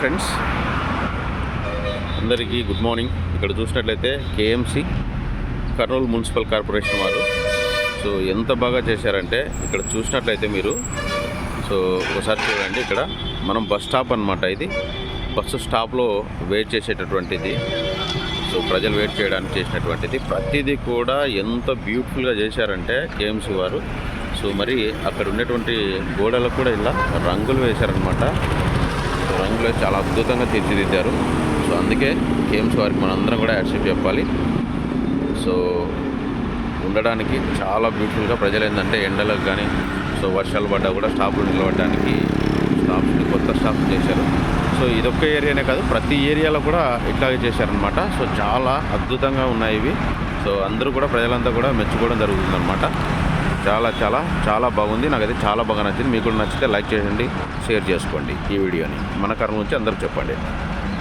Friends. అందరికీ good morning. ఇక్కడ చూసినట్లయితే కేఎంసి కర్నూలు మున్సిపల్ కార్పొరేషన్ వారు. సో ఎంత బాగా చేశారంటే ఇక్కడ చూసినట్లయితే మీరు సో ఒకసారి చూడండి ఇక్కడ. మనం బస్ స్టాప్ అన్నమాట ఇది. బస్సు స్టాప్లో వెయిట్ చేసేటటువంటిది. సో ప్రజలు వెయిట్ చేయడానికి చేసినటువంటిది. ప్రతిదీ కూడా ఎంత బ్యూటిఫుల్గా చేశారంటే కేఎంసి వారు. సో మరి అక్కడ ఉన్నటువంటి గోడలకు కూడా ఇలా రంగులు వేశారనమాట రంగులో చాలా అద్భుతంగా తీర్చిదిద్దారు. సో అందుకే గేమ్స్ వారికి మనందరం కూడా యాక్సెప్ట్ చెప్పాలి. సో ఉండడానికి చాలా బ్యూటిఫుల్గా ప్రజలు ఏంటంటే ఎండలకు కానీ సో వర్షాలు పడ్డా కూడా స్టాఫ్లు నిలబడడానికి స్టాఫ్ కొత్త స్టాఫ్ చేశారు. సో ఇదొక్క ఏరియానే కాదు ప్రతి ఏరియాలో కూడా ఇట్లాగే చేశారనమాట సో చాలా అద్భుతంగా ఉన్నాయి ఇవి. సో అందరూ కూడా ప్రజలంతా కూడా మెచ్చుకోవడం జరుగుతుందన్నమాట. చాలా చాలా చాలా బాగుంది. నాకైతే చాలా బాగా నచ్చింది. మీకు కూడా నచ్చితే లైక్ చేయండి షేర్ చేసుకోండి ఈ వీడియోని. మన కర్మ నుంచి అందరూ చెప్పండి.